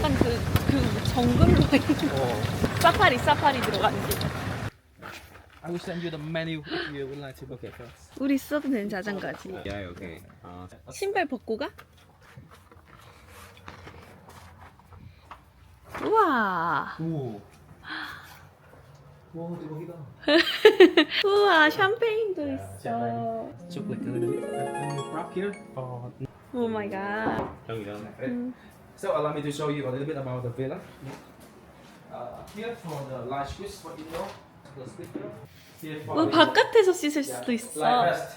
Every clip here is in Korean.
약간 그, 그 정글로 어. 사파리 사파리 들어가는 길. I will send you the menu if you would like to book it first. 우리 써도 되는 자전거지. Yeah, okay. 아, 신발 벗고 가? 우와. 오. 와, 대박이다. 우와, 샴페인도 있어. Chocolate a little bit. Can you wrap here? Oh, 오 마이 갓. 형이랑. 음. So allow me to show you a little bit about the villa. Uh, here for the light switch for indoor, the speaker. Here for 어, the- 바깥에서 씻을 Yeah, 수도 있어. Light rest.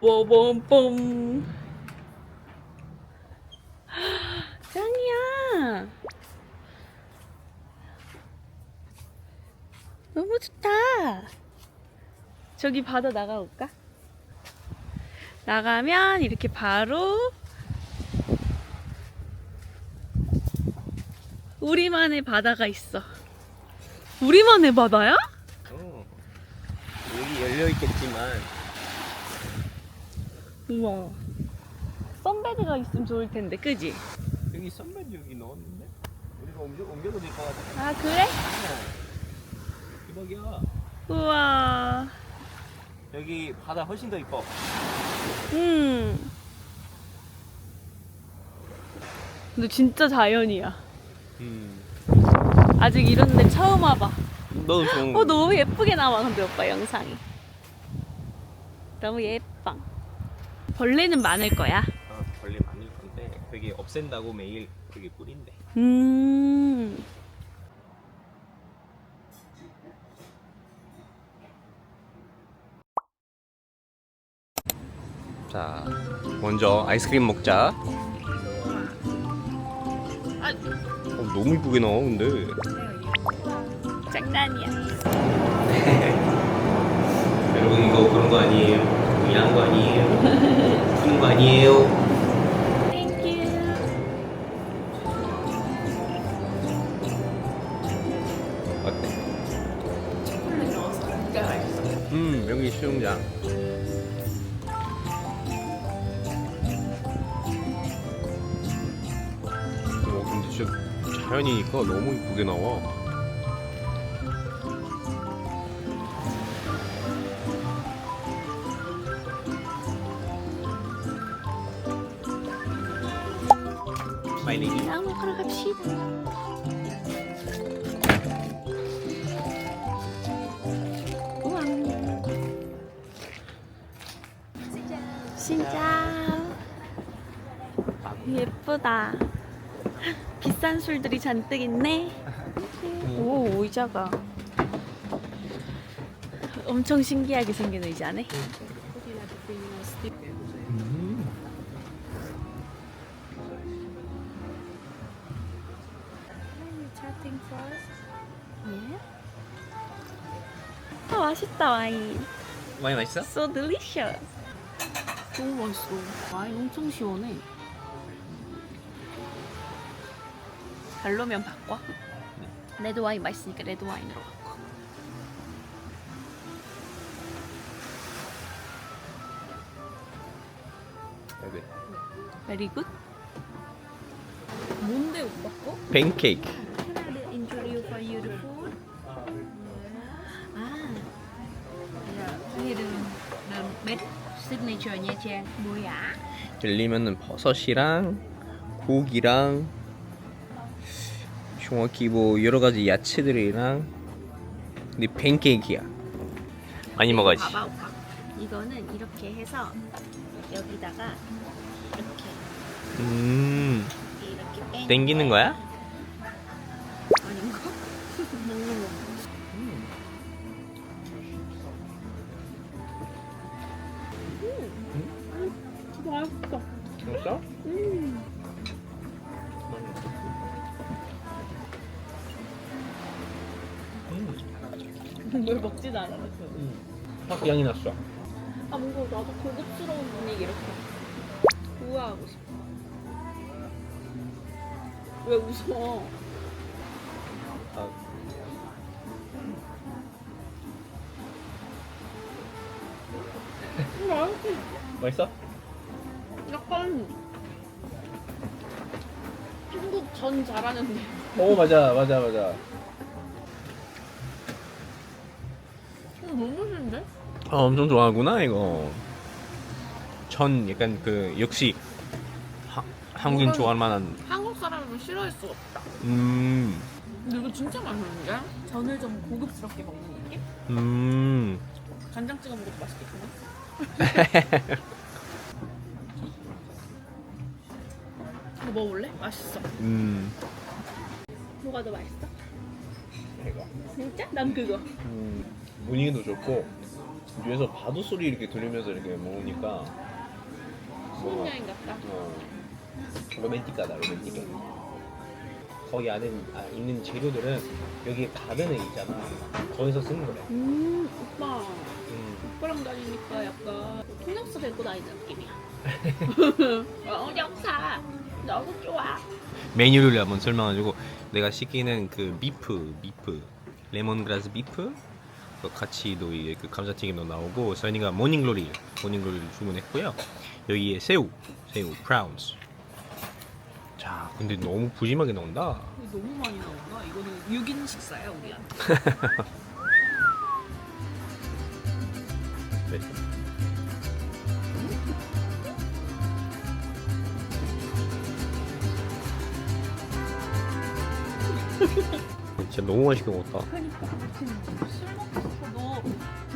뽀bom봄. 짱이야. 너무 좋다. 저기 바다 나가볼까? 나가면 이렇게 바로 우리만의 바다가 있어. 우리만의 바다야? 어. 여기 열려 있겠지만 우와. 선베드가 있으면 좋을 텐데, 그지? 여기 선반 여기 넣었는데 우리가 옮겨 옮겨도 될 것 같아. 아, 그래? 대박이야. 우와. 여기 바다 훨씬 더 이뻐. 음. 근데 진짜 자연이야. 음. 아직 이런 데 처음 와봐. 너도 좋은 어, 너무 예쁘게 나와, 근데 오빠 영상이. 너무 예뻐. 벌레는 많을 거야. 어, 벌레 많을 건데 되게 없앤다고 매일 되게 뿌린대. 음. 자, 먼저 아이스크림 먹자. 아. 어, 너무 이쁘게 나와 근데. 장난이야. 여러분 이거 그런 거 아니에요. 일한 거 아니에요. 푸는 거 아니에요. 어때? 음 여기 수영장. 진짜 자연이니까 너무 이쁘게 나와. 많이 나 먹으러 갑시다. 진짜 예쁘다. 비싼 술들이 잔뜩 있네. 오 의자가 엄청 신기하게 생긴 의자네. 예? 아 맛있다 와인. 많이 맛있어? So delicious. 너무 맛있어. 와인 엄청 시원해. 별로면 바꿔. 레드 와인 맛있으니까 레드 와인으로 바꿔. 여기. Very good. 뭔데 오빠 거? 팬케이크. Can I introduce for you the food? À, 이름 bếp signature Nha Trang 뭐야? 열리면은 버섯이랑 고기랑 정확히 뭐 여러 가지 야채들이랑 근데 팬케이크야. 많이 먹어야지. 봐봐 오빠. 이거는 이렇게 해서 여기다가 이렇게 음, 이렇게 뺑 땡기는 거야? 아닌가? 먹는 거. 음. 맛있어. 진짜? 음. 뭘 먹지도 않았어. 음. 딱 양이 났어. 아 뭔가 나도 고급스러운 분위기 이렇게 우아하고 싶어. 왜 웃어? 아, 음, 맛있어? 약간 한국 전 잘하는데. 오 맞아 맞아 맞아. 너무 맛있는데? 아 엄청 좋아하구나 이거. 전 약간 그 역시 하, 한국인 이건- 좋아할 만한. 한국 사람은 싫어할 수 없다. 음. 근데 이거 진짜 맛있는데? 전을 좀 고급스럽게 먹는 느낌? 음. 간장 찍어 먹어도 맛있겠구나. 이거 먹어볼래? 맛있어. 음. 뭐가 더 맛있어? 이거. 진짜? 난 그거. 음, 분위기도 좋고 뒤에서 파도 소리 이렇게 들으면서 이렇게 먹으니까 뭔가 신혼여행 같다. 어, 로맨틱하다 로맨틱해 거기 안에 아, 있는 재료들은 여기 가든에 있잖아 거기서 쓰는 거래 음, 오빠. 음, 오빠랑 다니니까 약간 통역사 데리고 다니는 느낌이야. 어, 역사. 너무 좋아. 메뉴를 한번 설명해주고 내가 시키는 그 비프 비프 레몬그라스 비프 그 같이도 이게 그 감자튀김도 나오고 서인이가 모닝글로리 모닝글로리 주문했고요 여기에 새우 새우 프라운스 자 근데 너무 푸짐하게 나온다 너무 많이 나온다. 이거는 6인 식사야, 우리한테. 네. 진짜 너무 맛있게 먹었다. 그러니까 지금 술 먹고서도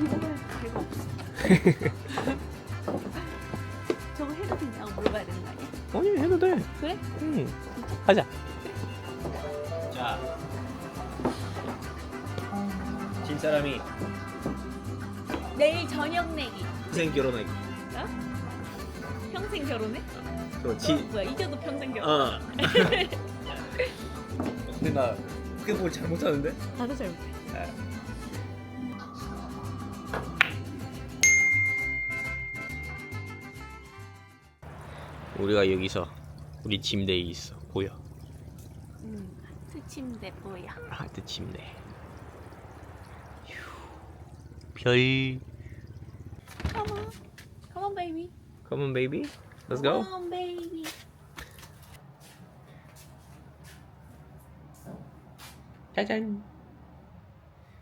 이거를 배가 없어. 저거 해도 되냐고 물어봐야 되는 거 아니야? 아니 해도 돼. 그래? 응. 하자. 자. 진 사람이 내일 저녁 내기. 평생 결혼하기. 어? 평생 결혼해? 그렇지. 어, 뭐야 이겨도 평생 결혼. 어. 근데 나 그게 뭘 잘못 하는데? 나도 잘못해. 우리가 여기서 우리 침대에 있어 보여 음, 하트 침대 뭐야? 하트 침대 휴. 별 Come on, come on, baby. Come on baby Let's go Come on, baby. 짜잔.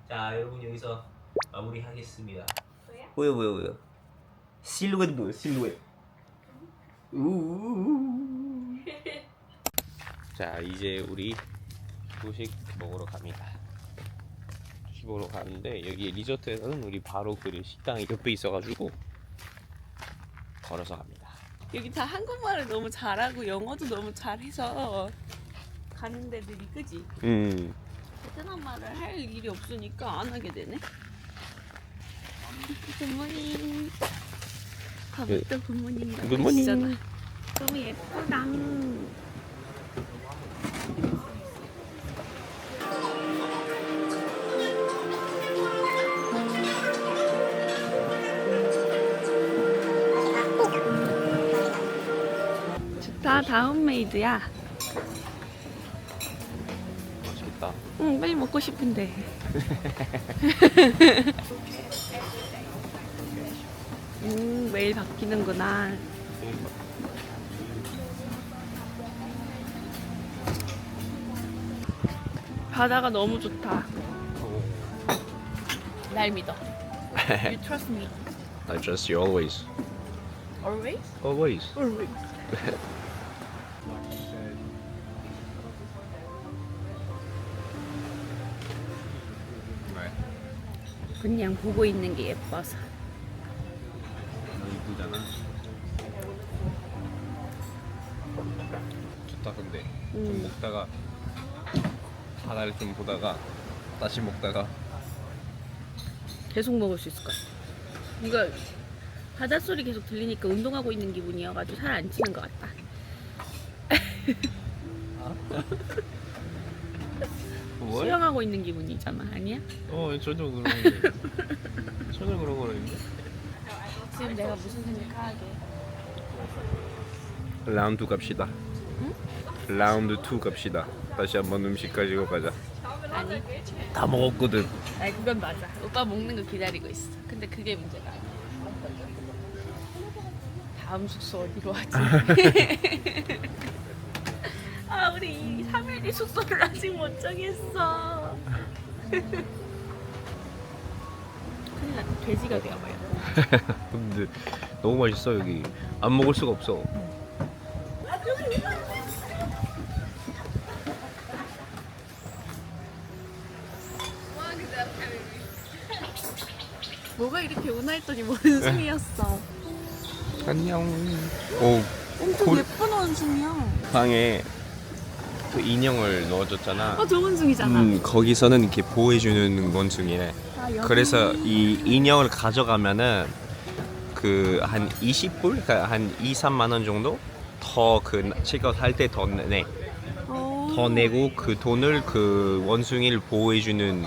자 여러분 여기서 마무리하겠습니다. 보여 보여 보여 실루엣 보여 실루엣. 자 이제 우리 조식 먹으러 갑니다. 조식 먹으러 가는데 여기 리조트에서는 우리 바로 그 식당이 옆에 있어가지고 걸어서 갑니다. 여기 다 한국말을 너무 잘하고 영어도 너무 잘해서 가는 데들이 그지? 음 베트남 말을 할 일이 없으니까 안 하게 되네. 굿모닝. 밥부터 굿모닝. 굿모닝. 너무 예쁘다. 좋다. 다운 메이드야. 맛있겠다 응, 빨리 먹고 싶은데. 음, 매일 바뀌는구나. 바다가 너무 좋다. 날 믿어. You trust me. I trust you always Always? always Always. 그냥 보고 있는 게 예뻐서. 이쁘잖아. 좋다 근데 좀 음. 먹다가 바다를 좀 보다가 다시 먹다가 계속 먹을 수 있을 것 같아. 이거 바닷소리 계속 들리니까 운동하고 있는 기분이어가지고 살 안 찌는 것 같다. 뭘? 수영 하고 있는 기분이잖아, 아니야? 어 전혀 그런 거 전혀 그런 거는데. 지금 내가 무슨 생각하게? 라운드 갑시다. 라운드 2 갑시다. 다시 한번 음식 가지고 가자. 아니, 다 먹었거든. 아니 그건 맞아. 오빠 먹는 거 기다리고 있어. 근데 그게 문제가. 다음 숙소 어디로 하지? 아 우리 이 3일 숙소를 아직 못 정했어. 큰일 났다. 돼지가 되어봐요. 근데 너무 맛있어 여기 안 먹을 수가 없어 뭐가 이렇게 오나 했더니 원숭이였어. 안녕 오 엄청 골- 예쁜 원숭이야. 방에 그 인형을 넣어줬잖아 어, 저 원숭이잖아. 음, 거기서는 이렇게 보호해주는 원숭이래 아, 여기. 그래서 이 인형을 가져가면은 그 한 20불? 그러니까 한 2, 3만 원 정도 더 그 체크아웃 때더 내. 어. 더 내고 그 돈을 그 원숭이를 보호해주는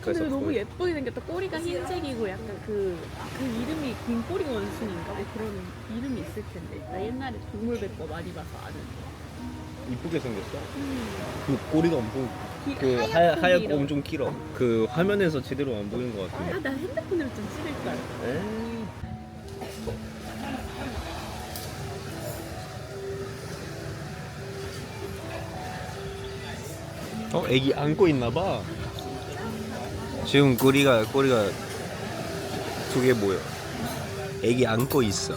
근데 너무 그- 예쁘게 생겼다. 꼬리가 흰색이고 약간 그, 그 이름이 긴꼬리 원숭이인가? 뭐 그런 이름이 있을 텐데. 나 옛날에 동물 백과 많이 봐서 아는데. 이쁘게 생겼어. 음. 그 꼬리가 엄청 기- 그 하얗고 하얗, 하얗고. 엄청 길어. 그 화면에서 제대로 안 보이는 것 같은데. 아, 나 핸드폰으로 좀 찍을 걸. 에이. 어, 애기 안고 있나 봐. 지금 꼬리가 꼬리가 두개 보여. 애기 안고 있어.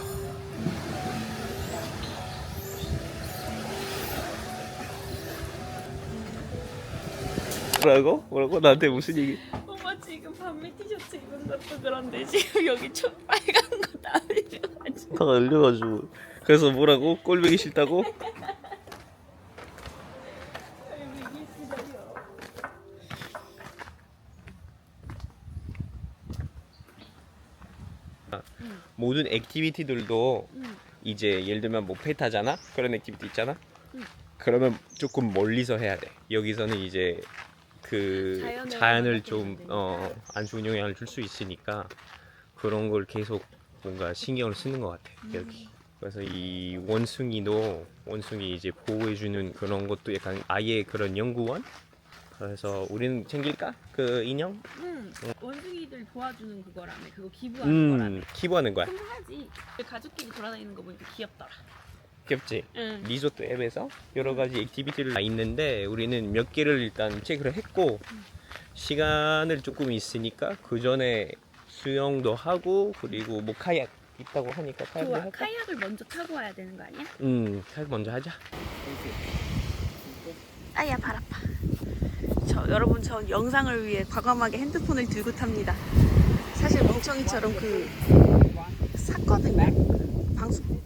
뭐라고? 뭐라고? 나한테 무슨 얘기? 엄마 지금 밤에 티셔츠 입은 것도 그런데 지금 여기 촛빨간 거 나르셔가지고. 다 열려가지고 그래서 뭐라고? 꼴보기 싫다고? 모든 액티비티들도 응. 이제 예를 들면 뭐배 타잖아? 그런 액티비티 있잖아? 응. 그러면 조금 멀리서 해야 돼 여기서는 이제 그 자연을 좀. 어, 안 좋은 영향을 줄 수 있으니까 그런 걸 계속 뭔가 신경을 쓰는 것 같아 음. 여기 그래서 이 원숭이도 원숭이 이제 보호해주는 그런 것도 약간 아예 그런 연구원 그래서 우리는 챙길까 그 인형 응. 원숭이들 도와주는 그거라며. 그거 기부하는 거라며. 음 기부하는 거야 하지. 가족끼리 돌아다니는 거 보니까 귀엽더라. 귀엽지 응. 리조트 앱에서 여러 가지 액티비티를 다 있는데 우리는 몇 개를 일단 체크를 했고 시간을 조금 있으니까 그 전에 수영도 하고 그리고 뭐 카약 있다고 하니까 카약을 좋아. 할까? 카약을 먼저 타고 와야 되는 거 아니야? 음 카약 먼저 하자 아야 발 아파. 저 여러분 저 영상을 위해 과감하게 핸드폰을 들고 탑니다. 사실 멍청이처럼 그 샀거든요. 방수팩?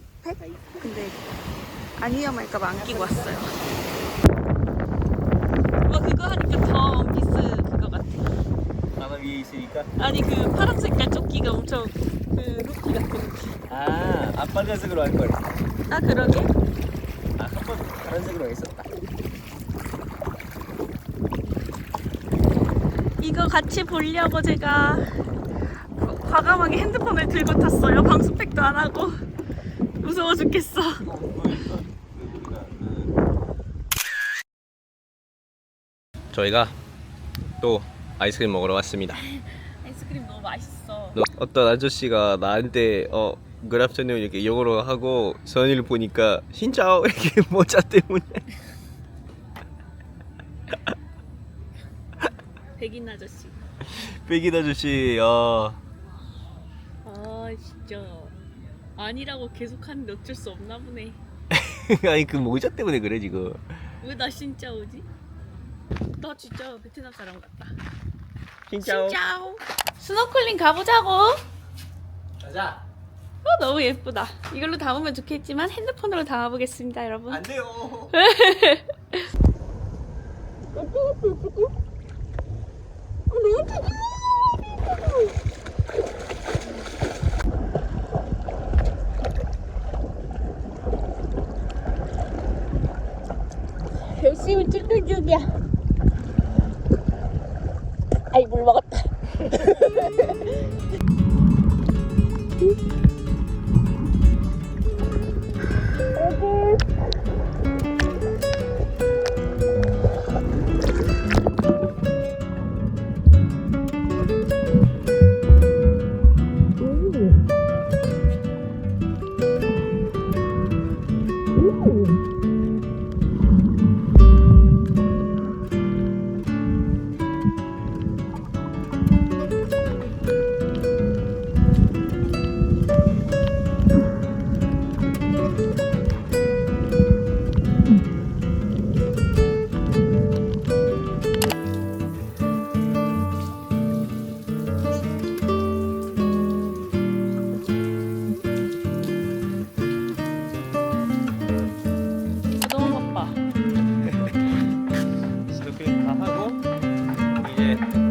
근데 안 위험할까봐 안 끼고 왔어요. 와 그거 하니까 더 원피스 그거 같아. 바다 위에 있으니까 아니 그 파란 색깔 조끼가 엄청 그 루키 같은 루키. 아, 아 빨간색으로 할 걸. 아 그러게? 아, 한번 파란색으로 했었 이거 같이 보려고 제가 과감하게 핸드폰을 들고 탔어요. 방수팩도 안 하고 무서워 죽겠어. 저희가 또 아이스크림 먹으러 왔습니다. 아이스크림 너무 맛있어. 어떤 아저씨가 나한테 어 그랍전을 이렇게 영어로 하고 선이를 보니까 진짜 이렇게 모자 때문에 백인 아저씨. 백인 아저씨 어 아 진짜 아니라고 계속 하는데 어쩔 수 없나 보네. 아니 그 모자 때문에 그래 지금 왜 나 진짜 오지? 나 진짜 베트남 사람 같다. 진짜 진짜. 스노클링 가보자고. 가자 어, 너무 예쁘다. 이걸로 담으면 좋겠지만 핸드폰으로 담아보겠습니다, 여러분. 안 돼요 열심히 찍는 중이야. 아이 물 먹었다. yeah.